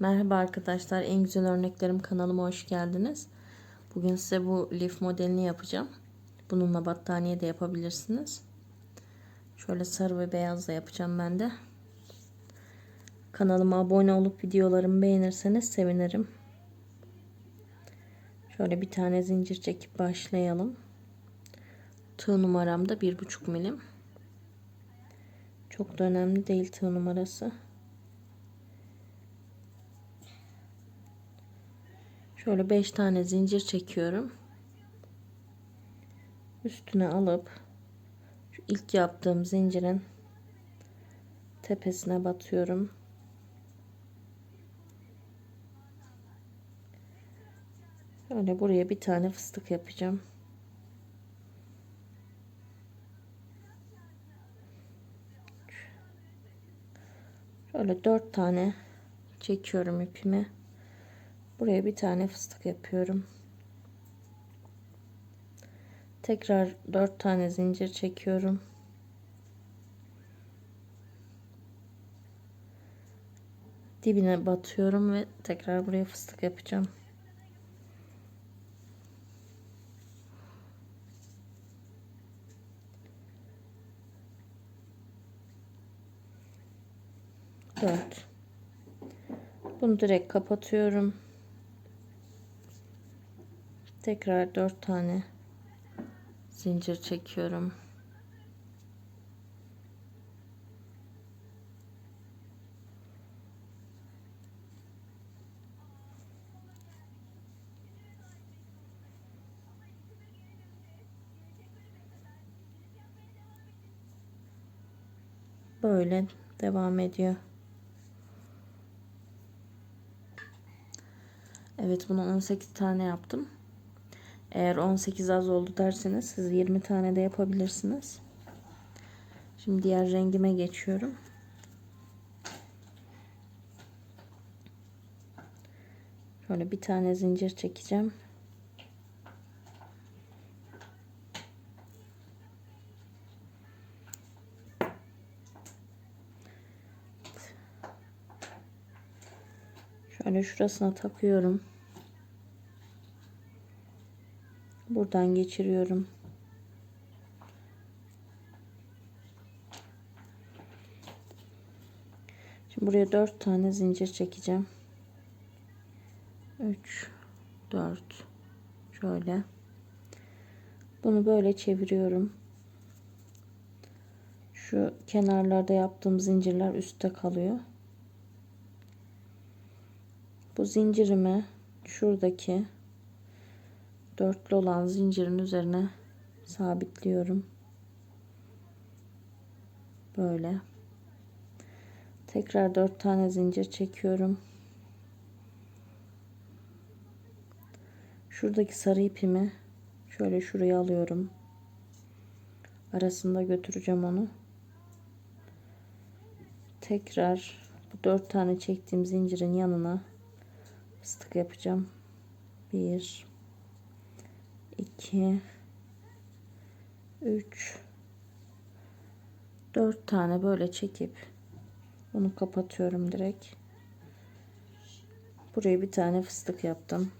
Merhaba arkadaşlar, en güzel örneklerim kanalıma hoş geldiniz. Bugün size bu lif modelini yapacağım. Bununla battaniye de yapabilirsiniz. Şöyle sarı ve beyaz da yapacağım ben de. Kanalıma abone olup videolarımı beğenirseniz sevinirim. Şöyle bir tane zincir çekip başlayalım. Tığ numaram da 1,5 milim. Çok da önemli değil tığ numarası. Şöyle 5 tane zincir çekiyorum. Üstüne alıp şu ilk yaptığım zincirin tepesine batıyorum. Şöyle buraya bir tane fıstık yapacağım. Şöyle dört tane çekiyorum ipimi. Buraya bir tane fıstık yapıyorum. Tekrar dört tane zincir çekiyorum. Dibine batıyorum ve tekrar buraya fıstık yapacağım. Dört. Bunu direkt kapatıyorum. Tekrar dört tane zincir çekiyorum. Böyle devam ediyor. Evet bunu 18 tane yaptım. Eğer 18 az oldu derseniz siz 20 tane de yapabilirsiniz. Şimdi diğer rengime geçiyorum. Şöyle bir tane zincir çekeceğim. Şöyle şurasına takıyorum. Buradan geçiriyorum. Şimdi buraya 4 tane zincir çekeceğim. 3 4 şöyle. Bunu böyle çeviriyorum. Şu kenarlarda yaptığım zincirler üstte kalıyor. Bu zincirimi şuradaki dörtlü olan zincirin üzerine sabitliyorum. Böyle. Tekrar dört tane zincir çekiyorum. Şuradaki sarı ipimi şöyle şuraya alıyorum. Arasında götüreceğim onu. Tekrar bu dört tane çektiğim zincirin yanına fıstık yapacağım. Bir, 2 3 4 tane böyle çekip bunu kapatıyorum direkt. Buraya bir tane fıstık yaptım.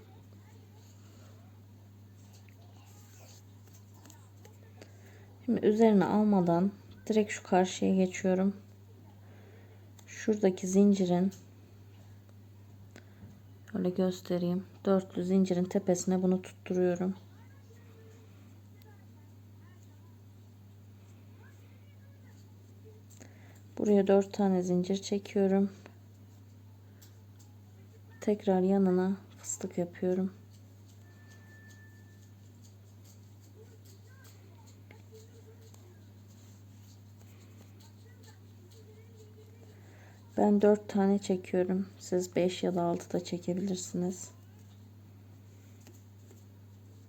Şimdi üzerine almadan direkt şu karşıya geçiyorum. Şuradaki zincirin şöyle göstereyim. Dörtlü zincirin tepesine bunu tutturuyorum. Buraya dört tane zincir çekiyorum. Tekrar yanına fıstık yapıyorum. Ben dört tane çekiyorum. Siz beş ya da altı da çekebilirsiniz.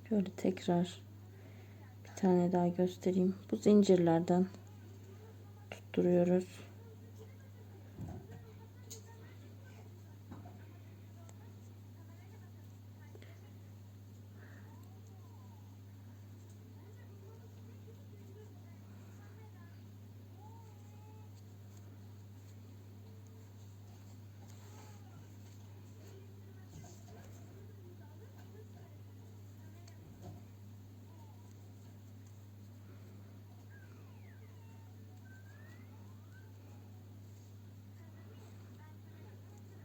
Şöyle tekrar bir tane daha göstereyim. Bu zincirlerden tutturuyoruz.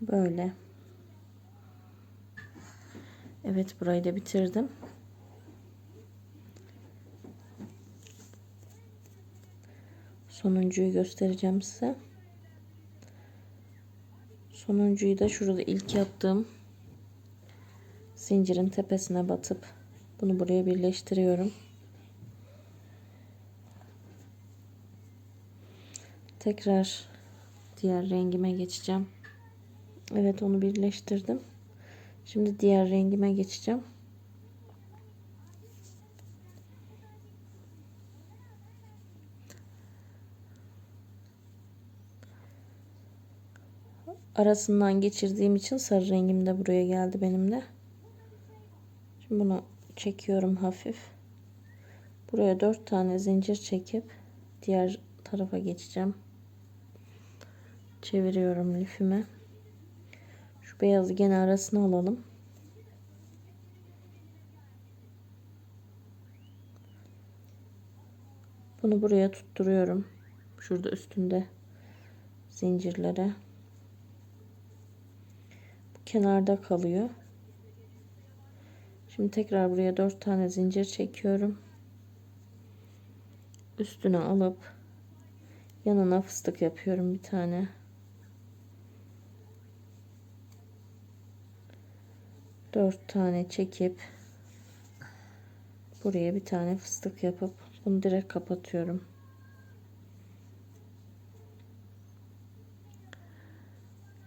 Böyle. Evet burayı da bitirdim. Sonuncuyu göstereceğim size. Sonuncuyu da şurada ilk yaptığım zincirin tepesine batıp bunu buraya birleştiriyorum. Tekrar diğer rengime geçeceğim. Evet onu birleştirdim. Şimdi diğer rengime geçeceğim. Arasından geçirdiğim için sarı rengim de buraya geldi benim de. Şimdi bunu çekiyorum hafif. Buraya dört tane zincir çekip diğer tarafa geçeceğim. Çeviriyorum lifimi. Şu beyazı gene arasına alalım. Bunu buraya tutturuyorum. Şurada üstünde zincirlere. Bu kenarda kalıyor. Şimdi tekrar buraya dört tane zincir çekiyorum. Üstüne alıp yanına fıstık yapıyorum bir tane. Dört tane çekip buraya bir tane fıstık yapıp bunu direkt kapatıyorum.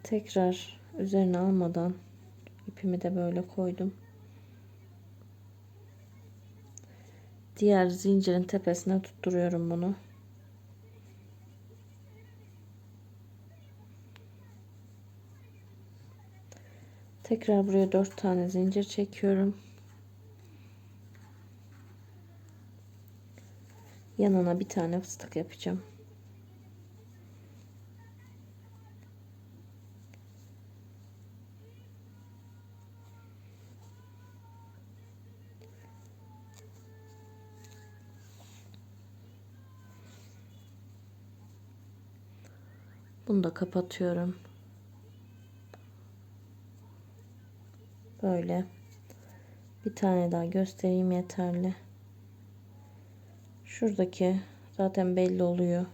Tekrar üzerine almadan ipimi de böyle koydum. Diğer zincirin tepesine tutturuyorum bunu. Tekrar buraya dört tane zincir çekiyorum. Yanına bir tane fıstık yapacağım. Bunu da kapatıyorum. Böyle. Bir tane daha göstereyim yeterli. Şuradaki zaten belli oluyor.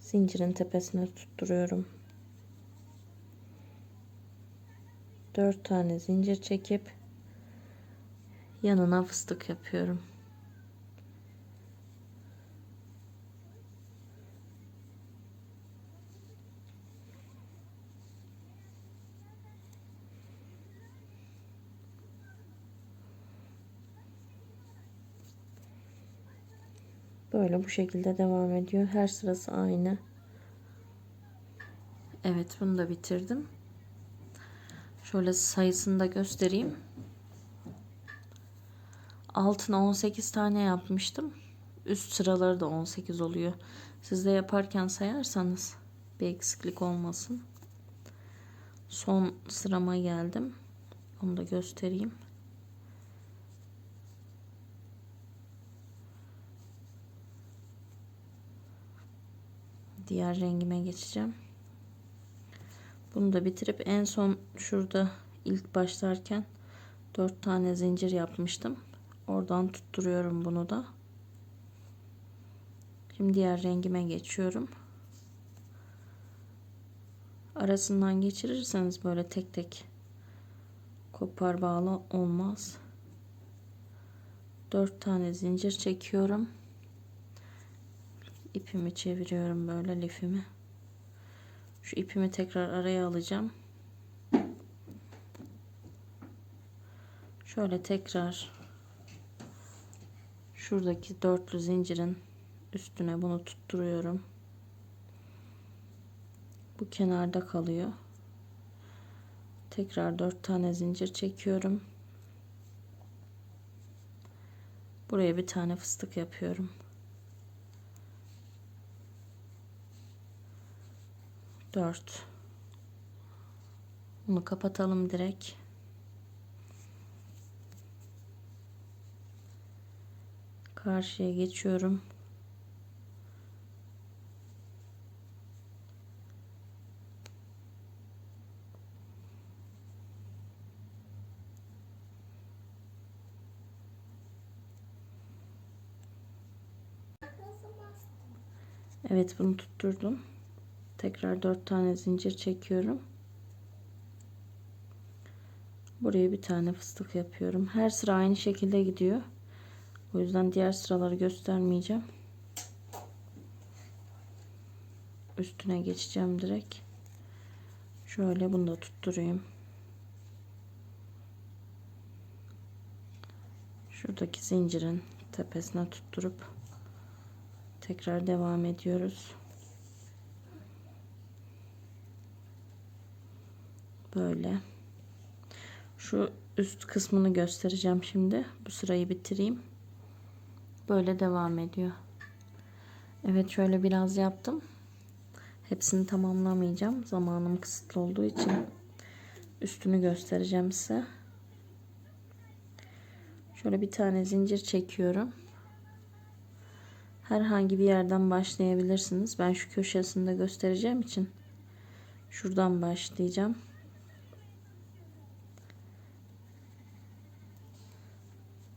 Zincirin tepesine tutturuyorum. 4 tane zincir çekip yanına fıstık yapıyorum. Böyle bu şekilde devam ediyor. Her sırası aynı. Evet bunu da bitirdim. Şöyle sayısını da göstereyim. Altına 18 tane yapmıştım. Üst sıraları da 18 oluyor. Siz de yaparken sayarsanız bir eksiklik olmasın. Son sırama geldim. Onu da göstereyim. Diğer rengime geçeceğim. Bunu da bitirip en son şurada ilk başlarken 4 tane zincir yapmıştım. Oradan tutturuyorum bunu da. Şimdi diğer rengime geçiyorum. Arasından geçirirseniz böyle tek tek kopar bağlı olmaz. 4 tane zincir çekiyorum ipimi çeviriyorum böyle lifimi. Şu ipimi tekrar araya alacağım. Şöyle tekrar şuradaki dörtlü zincirin üstüne bunu tutturuyorum. Bu kenarda kalıyor. Tekrar dört tane zincir çekiyorum. Buraya bir tane fıstık yapıyorum. 4 bunu kapatalım direkt. Karşıya geçiyorum. Evet bunu tutturdum. Tekrar 4 tane zincir çekiyorum. Buraya bir tane fıstık yapıyorum. Her sıra aynı şekilde gidiyor. O yüzden diğer sıraları göstermeyeceğim. Üstüne geçeceğim direkt. Şöyle bunu da tutturayım. Şuradaki zincirin tepesine tutturup tekrar devam ediyoruz. Böyle. Şu üst kısmını göstereceğim şimdi. Bu sırayı bitireyim. Böyle devam ediyor. Evet şöyle biraz yaptım. Hepsini tamamlamayacağım. Zamanım kısıtlı olduğu için üstünü göstereceğim size. Şöyle bir tane zincir çekiyorum. Herhangi bir yerden başlayabilirsiniz. Ben şu köşesinde göstereceğim için şuradan başlayacağım.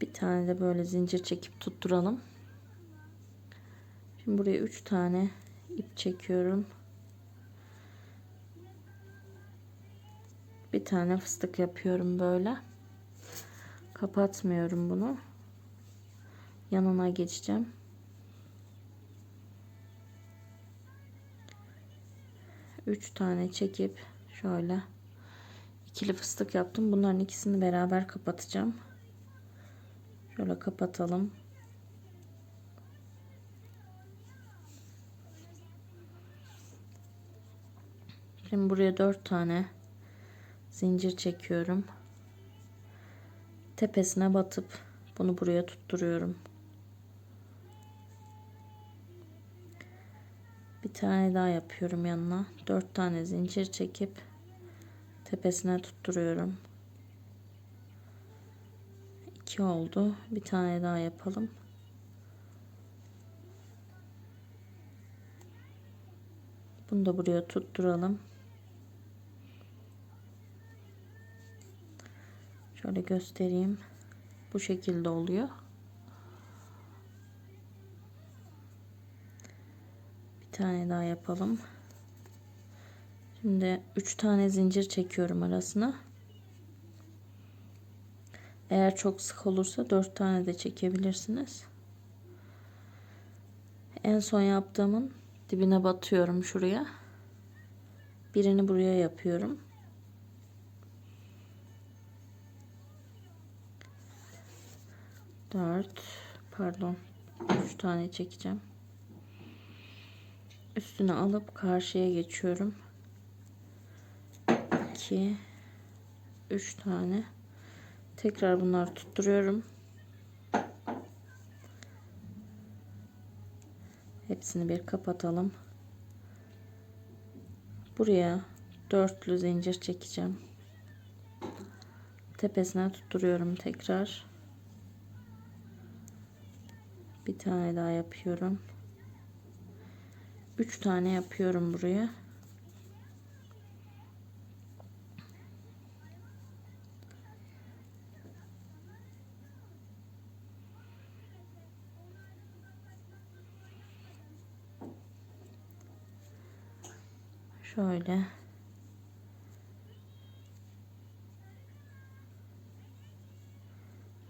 Bir tane de böyle zincir çekip tutturalım. Şimdi buraya 3 tane ip çekiyorum. Bir tane fıstık yapıyorum böyle. Kapatmıyorum bunu. Yanına geçeceğim. Üç tane çekip şöyle ikili fıstık yaptım. Bunların ikisini beraber kapatacağım. Şöyle kapatalım. Şimdi buraya dört tane zincir çekiyorum. Tepesine batıp bunu buraya tutturuyorum. Bir tane daha yapıyorum yanına. Dört tane zincir çekip tepesine tutturuyorum. 2 oldu. Bir tane daha yapalım. Bunu da buraya tutturalım. Şöyle göstereyim. Bu şekilde oluyor. Bir tane daha yapalım. Şimdi 3 tane zincir çekiyorum arasına. Eğer çok sık olursa 4 tane de çekebilirsiniz. En son yaptığımın dibine batıyorum şuraya. Birini buraya yapıyorum. Dört, pardon, üç tane çekeceğim. Üstüne alıp karşıya geçiyorum. 2 3 tane Tekrar bunları tutturuyorum. Hepsini bir kapatalım. Buraya dörtlü zincir çekeceğim. Tepesine tutturuyorum tekrar. Bir tane daha yapıyorum. Üç tane yapıyorum buraya. Şöyle.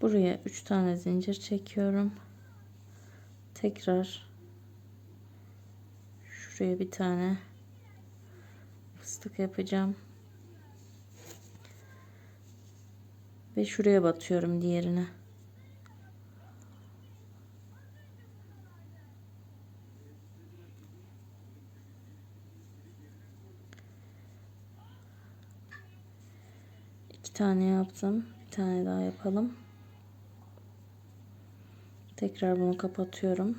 Buraya 3 tane zincir çekiyorum. Tekrar şuraya bir tane fıstık yapacağım. Ve şuraya batıyorum diğerine. Tane yaptım. Bir tane daha yapalım. Tekrar bunu kapatıyorum.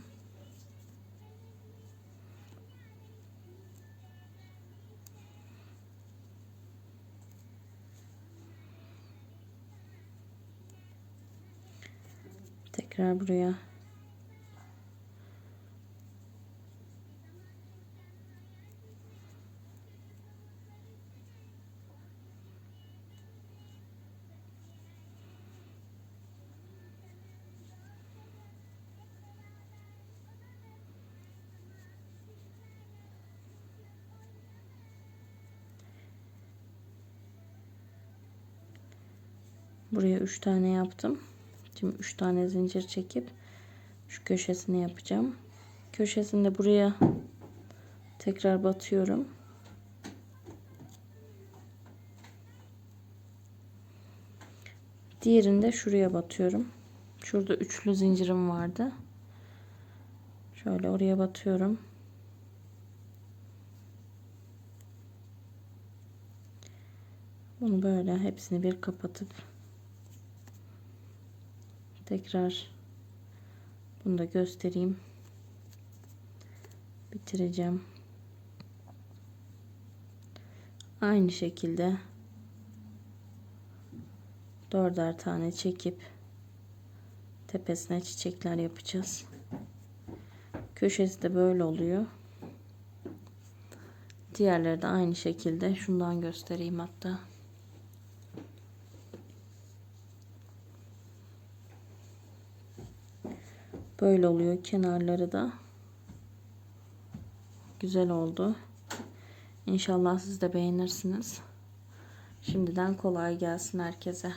Tekrar buraya Buraya 3 tane yaptım. Şimdi 3 tane zincir çekip şu köşesini yapacağım. Köşesini de buraya tekrar batıyorum. Diğerini de şuraya batıyorum. Şurada üçlü zincirim vardı. Şöyle oraya batıyorum. Bunu böyle hepsini bir kapatıp tekrar bunu da göstereyim. Bitireceğim. Aynı şekilde dörder tane çekip tepesine çiçekler yapacağız. Köşesi de böyle oluyor. Diğerleri de aynı şekilde. Şundan göstereyim hatta. Böyle oluyor kenarları da. Güzel oldu. İnşallah siz de beğenirsiniz. Şimdiden kolay gelsin herkese.